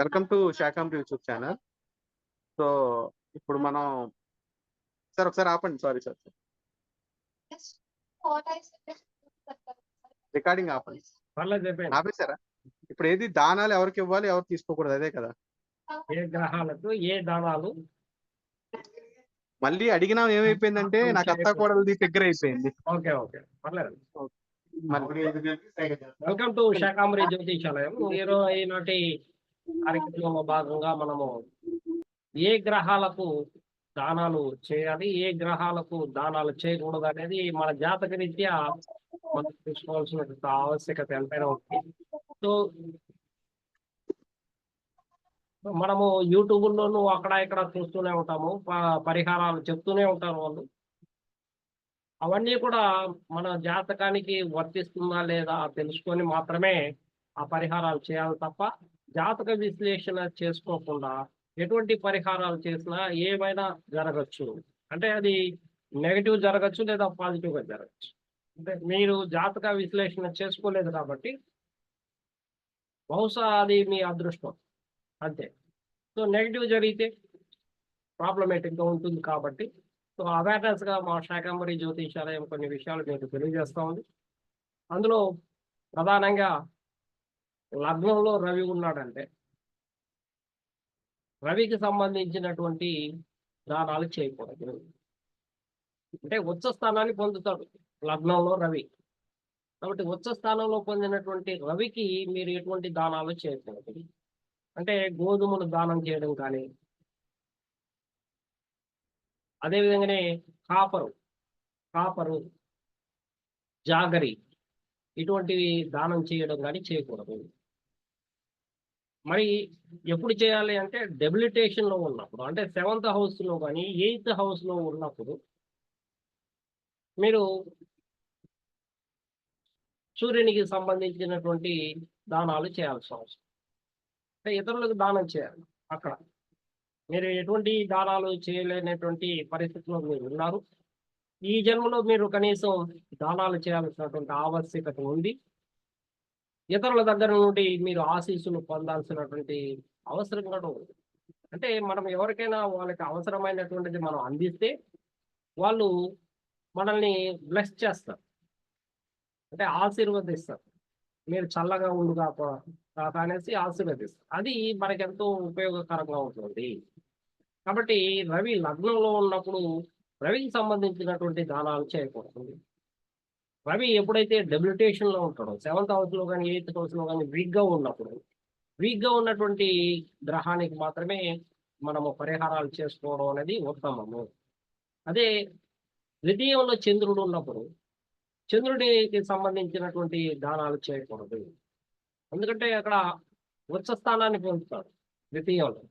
Welcome to శాకాంబ్ YouTube channel. So ఇప్పుడు మనం సార్ ఒకసారి ఆపండి. Sorry sir. రికార్డింగ్ ఆపండి. ఆపేశారా? ఇప్పుడు ఏది దానాలు ఎవరికి ఇవ్వాలి ఎవరు తీసుకోకూడదు అదే కదా. ఏ గ్రహాలకు ఏ దానాలు? మళ్ళీ అడిగినా ఏమైపోయిందంటే నాకు అత్త కోడలది దగ్గర అయిపోయింది ఓకే ఓకే. పర్లేదు. వెల్కమ్ టు శాకాంబరి జ్యోతిషాలయం ఈరో ఈనాటి కార్యక్రమంలో భాగంగా మనము ఏ గ్రహాలకు దానాలు చేయాలి ఏ గ్రహాలకు దానాలు చేయకూడదు అనేది మన జాతక రీత్యా మనం తెలుసుకోవాల్సిన ఆవశ్యకత ఎంతైనా ఉంది. సో మనము యూట్యూబ్ లోను అక్కడ ఇక్కడ చూస్తూనే ఉంటాము పరిహారాలు చెప్తూనే ఉంటారు వాళ్ళు. అవన్నీ కూడా మన జాతకానికి వర్తిస్తుందా లేదా తెలుసుకొని మాత్రమే ఆ పరిహారాలు చేయాలి తప్ప జాతక విశ్లేషణ చేసుకోకుండా ఎటువంటి పరిహారాలు చేసినా ఏమైనా జరగచ్చు. అంటే అది నెగటివ్ జరగచ్చు లేదా పాజిటివ్గా జరగచ్చు. అంటే మీరు జాతక విశ్లేషణ చేసుకోలేదు కాబట్టి బహుశా అది మీ అదృష్టం. అంతే. సో నెగిటివ్ జరిగితే ప్రాబ్లమేటిక్గా ఉంటుంది కాబట్టి సో అవేర్నెస్గా మా శాకంబరి జ్యోతిషాలయం కొన్ని విషయాలు మీకు తెలియజేస్తా ఉంది. అందులో ప్రధానంగా లగ్నంలో రవి ఉన్నాడంటే రవికి సంబంధించినటువంటి దానాలు చేయకూడదు. అంటే ఉచ్చ స్థానాన్ని పొందుతాడు లగ్నంలో రవి. కాబట్టి ఉచ్చ స్థానంలో పొందినటువంటి రవికి మీరు ఎటువంటి దానాలు చేయకూడదు. అంటే గోధుమలు దానం చేయడం కానీ అదేవిధంగానే కాపరు కాపరు జాగరి ఇటువంటివి దానం చేయడం కానీ చేయకూడదు. మరి ఎప్పుడు చేయాలి అంటే డెబిలిటేషన్లో ఉన్నప్పుడు అంటే సెవెంత్ హౌస్లో కానీ ఎయిత్ హౌస్లో ఉన్నప్పుడు మీరు సూర్యునికి సంబంధించినటువంటి దానాలు చేయాల్సిన అవసరం. అంటే ఇతరులకు దానం చేయాలి అక్కడ. మీరు ఎటువంటి దానాలు చేయలేనటువంటి పరిస్థితిలో మీరు ఉన్నారు. ఈ జన్మలో మీరు కనీసం దానాలు చేయాల్సినటువంటి ఆవశ్యకత ఉంది. ఇతరుల దగ్గర నుండి మీరు ఆశీస్సులు పొందాల్సినటువంటి అవసరం కూడా ఉంది. అంటే మనం ఎవరికైనా వాళ్ళకి అవసరమైనటువంటిది మనం అందిస్తే వాళ్ళు మనల్ని బ్లెస్ చేస్తారు. అంటే ఆశీర్వదిస్తారు. మీరు చల్లగా ఉండు అనేసి ఆశీర్వదిస్తారు. అది మనకెంతో ఉపయోగకరంగా ఉంటుంది. కాబట్టి రవి లగ్నంలో ఉన్నప్పుడు రవికి సంబంధించినటువంటి దానాలు చేయకూడదు. రవి ఎప్పుడైతే డెబిలిటేషన్లో ఉంటాడో సెవెంత్ హౌస్లో కానీ ఎయిత్ హౌస్లో కానీ వీక్గా ఉన్నప్పుడు వీక్గా ఉన్నటువంటి గ్రహానికి మాత్రమే మనము పరిహారాలు చేసుకోవడం అనేది ఉత్తమము. అదే ద్వితీయంలో చంద్రుడు ఉన్నప్పుడు చంద్రుడికి సంబంధించినటువంటి దానాలు చేయకూడదు. ఎందుకంటే అక్కడ ఉచ్చ స్థానాన్ని పొందుతాడు ద్వితీయంలో.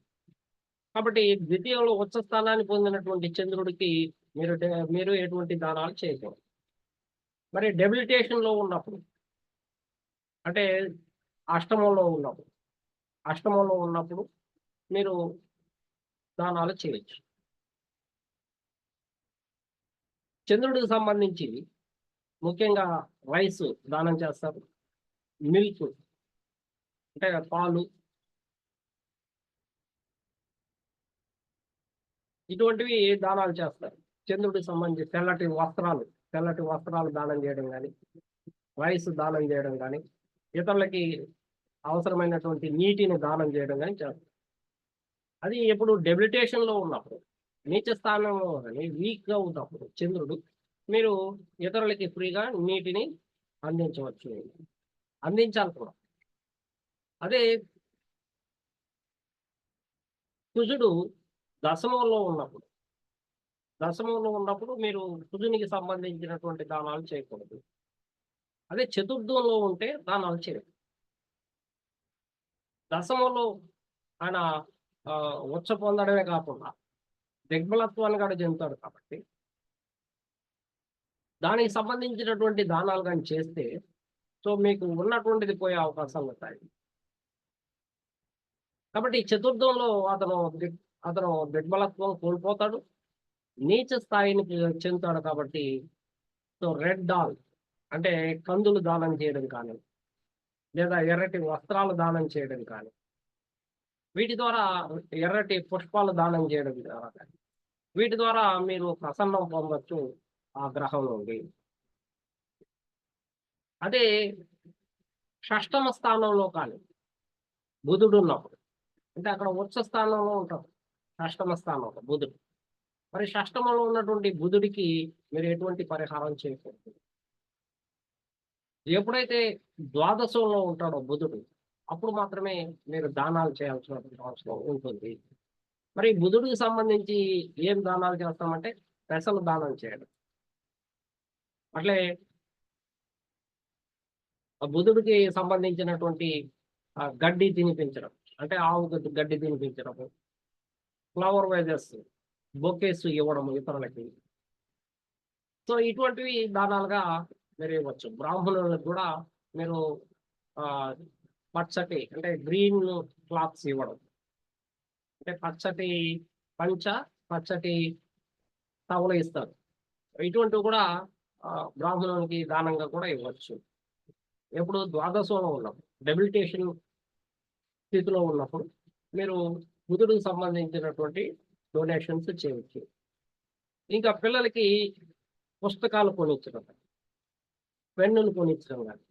కాబట్టి ద్వితీయంలో ఉచ్చ స్థానాన్ని పొందినటువంటి చంద్రుడికి మీరు మీరు ఎటువంటి దానాలు చేయకూడదు. మరి డెబిలిటేషన్లో ఉన్నప్పుడు అంటే అష్టమంలో ఉన్నప్పుడు అష్టమంలో ఉన్నప్పుడు మీరు దానాలు చేయొచ్చు. చంద్రుడికి సంబంధించి ముఖ్యంగా రైస్ దానం చేస్తారు మిల్క్ అంటే పాలు. ఇటువంటివి దానాలు చేస్తారు? చంద్రుడికి సంబంధించి తెల్లటి వస్త్రాలు తెల్లటి వస్త్రాలు దానం చేయడం కానీ రైస్ దానం చేయడం కానీ ఇతరులకి అవసరమైనటువంటి నీటిని దానం చేయడం కానీ చేస్తారు. అది ఎప్పుడు డెబిలిటేషన్లో ఉన్నప్పుడు నీచ స్థానంలో కానీ ఉన్నప్పుడు చంద్రుడు మీరు ఇతరులకి ఫ్రీగా నీటిని అందించవచ్చు. అందించాలి కూడా అదే కుజుడు దశమంలో ఉన్నప్పుడు దశమంలో ఉన్నప్పుడు మీరు కుజునికి సంబంధించినటువంటి దానాలు చేయకూడదు. అదే చతుర్థంలో ఉంటే దానాలు చేయదు దశమంలో ఆయన ఉచ్చ పొందడమే కాకుండా దిగ్బలత్వాన్ని కూడా చెందుతాడు కాబట్టి దానికి సంబంధించినటువంటి దానాలు కానీ చేస్తే సో మీకు ఉన్నటువంటిది పోయే అవకాశాలు ఉంటాయి. కాబట్టి చతుర్థంలో అతను అతను నిర్మలత్వం కోల్పోతాడు. నీచ స్థాయిని చెందుతాడు కాబట్టి సో రెడ్ డాల్ అంటే కందులు దానం చేయడం కానీ లేదా ఎర్రటి వస్త్రాలు దానం చేయడం కానీ వీటి ద్వారా ఎర్రటి పుష్పాలు దానం చేయడం ద్వారా కానీ వీటి ద్వారా మీరు ప్రసన్నం పొందొచ్చు ఆ గ్రహం నుండి. అదే షష్టమ స్థానంలో కానీ బుధుడు ఉన్నప్పుడు అంటే అక్కడ ఉచ్చ స్థానంలో ఉంటాడు షష్టమ స్థానంలో బుధుడు. మరి షష్టమంలో ఉన్నటువంటి బుధుడికి మీరు ఎటువంటి పరిహారం చేయకూడదు. ఎప్పుడైతే ద్వాదశంలో ఉంటాడో బుధుడు అప్పుడు మాత్రమే మీరు దానాలు చేయాల్సినటువంటి అవసరం ఉంటుంది. మరి బుధుడికి సంబంధించి ఏం దానాలు చేస్తామంటే పెసలు దానం చేయడం. అట్లే ఆ బుధుడికి సంబంధించినటువంటి గడ్డి తినిపించడం. అంటే ఆవు గడ్డి గడ్డి తినిపించడం ఫ్లవర్ వైజెస్ బొకేస్ ఇవ్వడం ఇతరులకి. సో ఇటువంటివి దానాలుగా మీరు ఇవ్వచ్చు. బ్రాహ్మణులకు కూడా మీరు పచ్చటి అంటే గ్రీన్ క్లాత్స్ ఇవ్వడం. అంటే పచ్చటి పంచ పచ్చటి తవలు ఇస్తారు. ఇటువంటివి కూడా బ్రాహ్మణులకి బ్రాహ్మణునికి దానంగా కూడా ఇవ్వచ్చు. ఎప్పుడు ద్వాదశంలో ఉన్నప్పుడు డెబిలిటేషన్ స్థితిలో ఉన్నప్పుడు మీరు బుధుడికి సంబంధించినటువంటి డొనేషన్స్ చేయవచ్చు. ఇంకా పిల్లలకి పుస్తకాలు కొనిచ్చడం పెన్నులు కొనిచ్చడం కానీ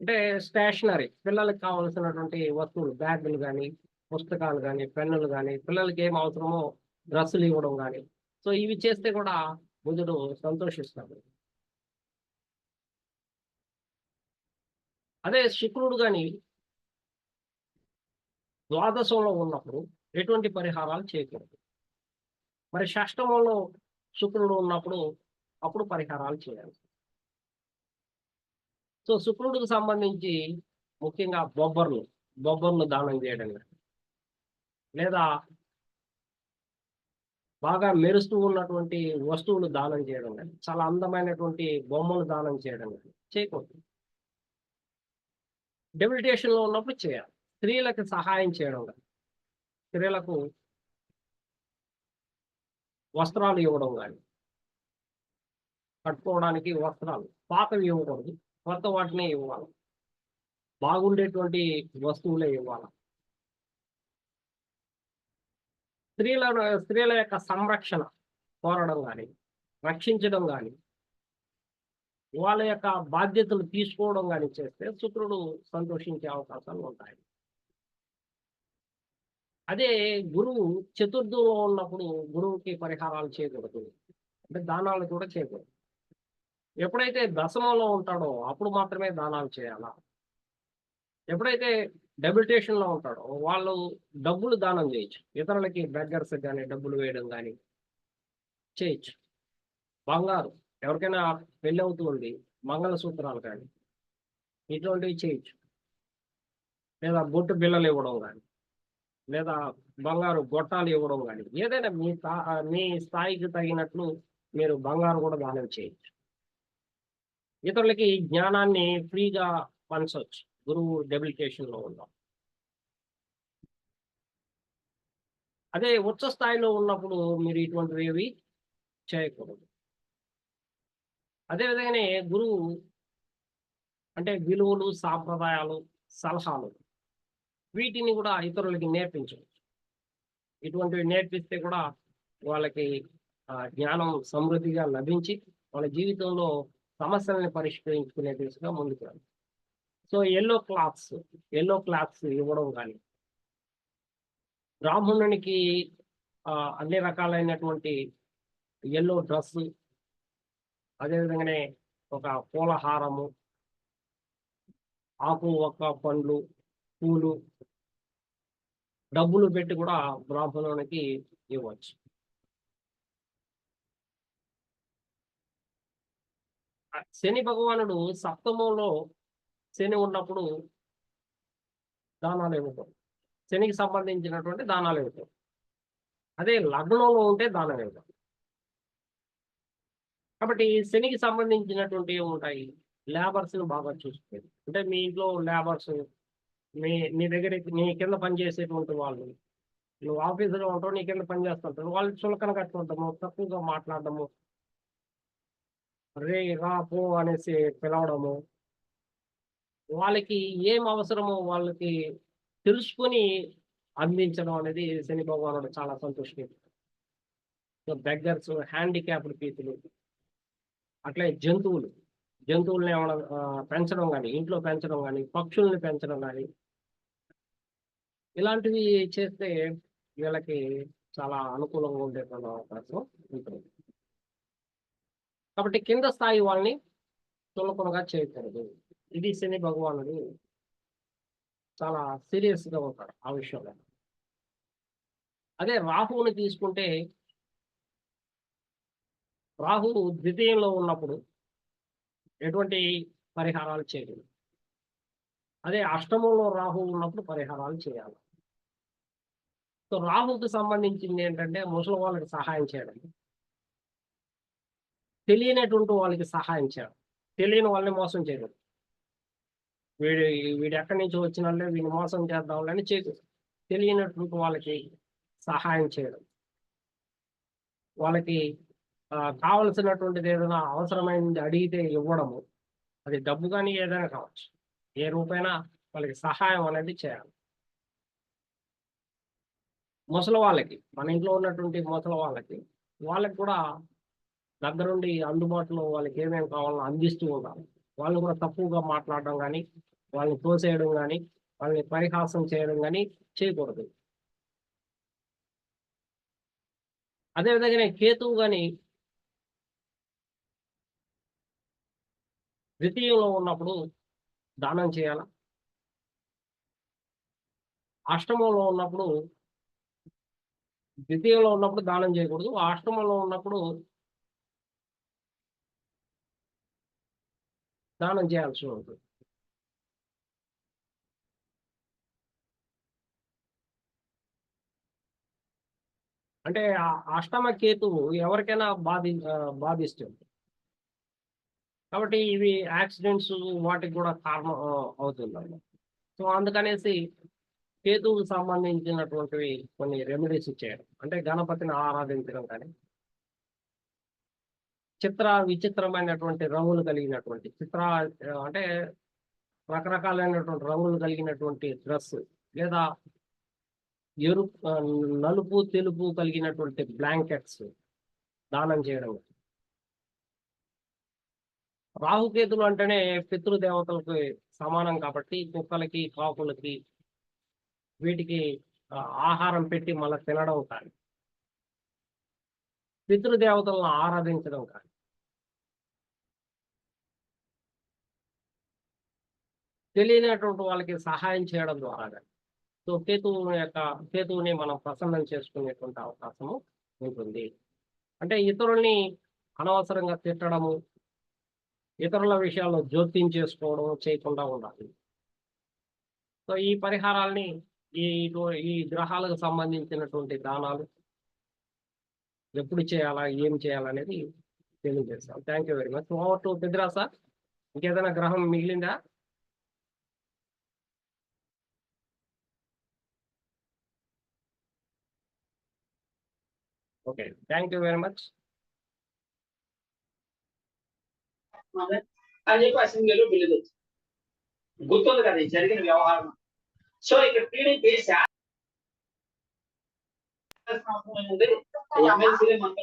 అంటే స్టేషనరీ పిల్లలకి కావాల్సినటువంటి వస్తువులు బ్యాగులు కానీ పుస్తకాలు కానీ పెన్నులు కానీ పిల్లలకి ఏం అవసరమో డ్రెస్సులు ఇవ్వడం కానీ సో ఇవి చేస్తే కూడా బుధుడు సంతోషిస్తాడు. అదే శుక్రుడు కానీ ద్వాదశంలో ఉన్నప్పుడు ఎటువంటి పరిహారాలు చేయకూడదు. మరి షష్టమంలో శుక్రుడు ఉన్నప్పుడు అప్పుడు పరిహారాలు చేయాలి. సో శుక్రుడికి సంబంధించి ముఖ్యంగా బొబ్బర్లు బొబ్బర్లు దానం చేయడం లేదా బాగా మెరుస్తూ ఉన్నటువంటి వస్తువులు దానం చేయడం కానీ చాలా అందమైనటువంటి బొమ్మలు దానం చేయడం కానీ చేయకూడదు. డెబిలిటేషన్లో ఉన్నప్పుడు చేయాలి. స్త్రీలకు సహాయం చేయడం కానీ స్త్రీలకు వస్త్రాలు ఇవ్వడం కానీ కట్టుకోవడానికి వస్త్రాలు పాతవి ఇవ్వకూడదు. కొత్త వాటినే ఇవ్వాలి. బాగుండేటువంటి వస్తువులే ఇవ్వాలి. స్త్రీల స్త్రీల యొక్క సంరక్షణ కోరడం కానీ రక్షించడం కానీ వాళ్ళ యొక్క బాధ్యతలు తీసుకోవడం కానీ చేస్తే శుక్రుడు సంతోషించే అవకాశాలు ఉంటాయి. అదే గురువు చతుర్థంలో ఉన్నప్పుడు గురువుకి పరిహారాలు చేయకూడదు. అంటే దానాలు కూడా చేయకూడదు. ఎప్పుడైతే దశమంలో ఉంటాడో అప్పుడు మాత్రమే దానాలు చేయాలా? ఎప్పుడైతే డెబిటేషన్ ఉంటాడో వాళ్ళు డబ్బులు దానం చేయొచ్చు. ఇతరులకి బెగ్గర్స్ కానీ డబ్బులు వేయడం కానీ చేయొచ్చు. బంగారు ఎవరికైనా పెళ్ళి అవుతుంది మంగళసూత్రాలు కానీ ఇటువంటివి చేయొచ్చు. లేదా బొట్టు బిల్లలు ఇవ్వడం కానీ లేదా బంగారు గొట్టాలు ఇవ్వడం కానీ ఏదైనా మీ మీ స్థాయికి తగినట్లు మీరు బంగారు కూడా దానం చేయొచ్చు. ఇతరులకి జ్ఞానాన్ని ఫ్రీగా పంచవచ్చు. గురువు డెబిలికేషన్లో ఉన్నాం. అదే ఉచ్చ స్థాయిలో ఉన్నప్పుడు మీరు ఇటువంటివి ఏవి చేయకూడదు. అదేవిధంగానే గురువు అంటే విలువలు సాంప్రదాయాలు సలహాలు వీటిని కూడా ఇతరులకి నేర్పించవచ్చు. ఇటువంటివి నేర్పిస్తే కూడా వాళ్ళకి జ్ఞానం సమృద్ధిగా లభించి వాళ్ళ జీవితంలో సమస్యలను పరిష్కరించుకునే దిశగా ముందుకు రండి so yellow clothes yellow clothes ఇవ్వడం కానీ బ్రాహ్మణునికి అన్ని రకాలైనటువంటి ఎల్లో డ్రెస్ అదేవిధంగానే ఒక పూలహారము ఆకు ఒక్క పండ్లు పూలు డబ్బులు పెట్టి కూడా బ్రాహ్మణునికి ఇవ్వచ్చు. శని భగవానుడు సప్తమంలో శని ఉన్నప్పుడు దానాలు ఇవ్వటం శనికి సంబంధించినటువంటి దానాలు ఇవ్వటం అదే లగ్నంలో ఉంటే దానం ఇవ్వటం కాబట్టి శనికి సంబంధించినటువంటి ఏముంటాయి? ఉంటాయి లేబర్స్ బాగా చూసుకోండి. అంటే మీ ఇంట్లో లేబర్స్ మీ నీ దగ్గర నీ కింద పనిచేసేటువంటి వాళ్ళు. నువ్వు ఆఫీసులో ఉంటావు నీ కింద పని చేస్తుంటారు. వాళ్ళు చులకన కట్టుకుంటాము తక్కువగా మాట్లాడటము రే రా పో అనేసి పిలవడము. వాళ్ళకి ఏం అవసరమో వాళ్ళకి తెలుసుకొని అందించడం అనేది శని భగవానుడు చాలా సంతోషం బెగ్గర్స్ హ్యాండిక్యాప్డ్ పీపుల్ అట్లే జంతువులు. జంతువుల్ని ఏమైనా పెంచడం కానీ ఇంట్లో పెంచడం కానీ పక్షుల్ని పెంచడం కానీ ఇలాంటివి చేస్తే వీళ్ళకి చాలా అనుకూలంగా ఉండేటువంటి అవకాశం ఉంటుంది. కాబట్టి కింద స్థాయి వాళ్ళని చులకనగా చేయకూడదు. ఇది శని భగవానుడు చాలా సీరియస్గా ఉంటాడు ఆ విషయంలో. అదే రాహువుని తీసుకుంటే రాహువు ద్వితీయంలో ఉన్నప్పుడు ఎటువంటి పరిహారాలు చేయలేదు అదే అష్టమంలో రాహువు ఉన్నప్పుడు పరిహారాలు చేయాలి. సో రాహుకి సంబంధించింది ఏంటంటే ముసలి వాళ్ళకి సహాయం చేయడం. తెలియనటువంటి వాళ్ళకి సహాయం చేయడం. తెలియని వాళ్ళని మోసం చేయడం. వీడు వీడు ఎక్కడి నుంచి వచ్చినాళ్ళే వీడిని మోసం చేద్దాం అని చేయకూడదు తెలియనటువంటి వాళ్ళకి సహాయం చేయడం. వాళ్ళకి కావలసినటువంటిది ఏదైనా అవసరమైనది అడిగితే ఇవ్వడము. అది డబ్బు కానీ ఏదైనా కావచ్చు. ఏ రూపైనా వాళ్ళకి సహాయం అనేది చేయాలి. ముసలి వాళ్ళకి మన ఇంట్లో ఉన్నటువంటి ముసలి వాళ్ళకి వాళ్ళకి కూడా దగ్గరుండి అందుబాటులో వాళ్ళకి ఏమేమి కావాలో అందిస్తూ ఉండాలి. వాళ్ళు కూడా తప్పుగా మాట్లాడడం కానీ వాళ్ళని తోసేయడం కానీ వాళ్ళని పరిహాసం చేయడం కానీ చేయకూడదు. అదేవిధంగా కేతువు కానీ ద్వితీయంలో ఉన్నప్పుడు దానం చేయాల? అష్టమంలో ఉన్నప్పుడు ద్వితీయంలో ఉన్నప్పుడు దానం చేయకూడదు ఆశ్రమంలో ఉన్నప్పుడు దానం చేయాల్సి ఉంటుంది. అంటే అష్టమ కేతువు ఎవరికైనా బాధి బాధిస్తుంది. కాబట్టి ఇవి యాక్సిడెంట్స్ వాటికి కూడా కారణం అవుతుంది సో అందుకనేసి కేతువుకు సంబంధించినటువంటివి కొన్ని రెమెడీస్ ఇచ్చేయడం అంటే గణపతిని ఆరాధించడం కానీ చిత్ర విచిత్రమైనటువంటి రంగులు కలిగినటువంటి చిత్ర అంటే రకరకాలైనటువంటి రంగులు కలిగినటువంటి డ్రెస్ లేదా ఎరుపు నలుపు తెలుపు కలిగినటువంటి బ్లాంకెట్స్ దానం చేయడం. రాహుకేతులు అంటేనే పితృదేవతలకు సమానం కాబట్టి కుక్కలకి కాకులకి వీటికి ఆహారం పెట్టి మళ్ళీ తినడం కానీ పితృదేవతలను ఆరాధించడం కానీ. తెలియనటువంటి వాళ్ళకి సహాయం చేయడం ద్వారా కానీ. సో కేతువు యొక్క కేతువుని మనం ప్రసన్నం చేసుకునేటువంటి అవకాశము ఉంటుంది. అంటే ఇతరుల్ని అనవసరంగా తిట్టడము ఇతరుల విషయాల్లో జోక్యం చేసుకోవడం చేయకుండా ఉండాలి. సో ఈ పరిహారాల్ని ఈ ఈ గ్రహాలకు సంబంధించినటువంటి దానాలు ఎప్పుడు చేయాలా ఏం చేయాలనేది తెలియజేస్తాం. Thank you very much over to బిద్రా sir ఇంకేదైనా గ్రహం మిగిలిందా? Okay thank you very much అని చెప్పి అసెంబ్లీలో బిల్లు గుర్తుంది కదా జరిగిన వ్యవహారం. సో ఇక్కడ టీడీపీ ఎమ్మెల్సీలే మనతో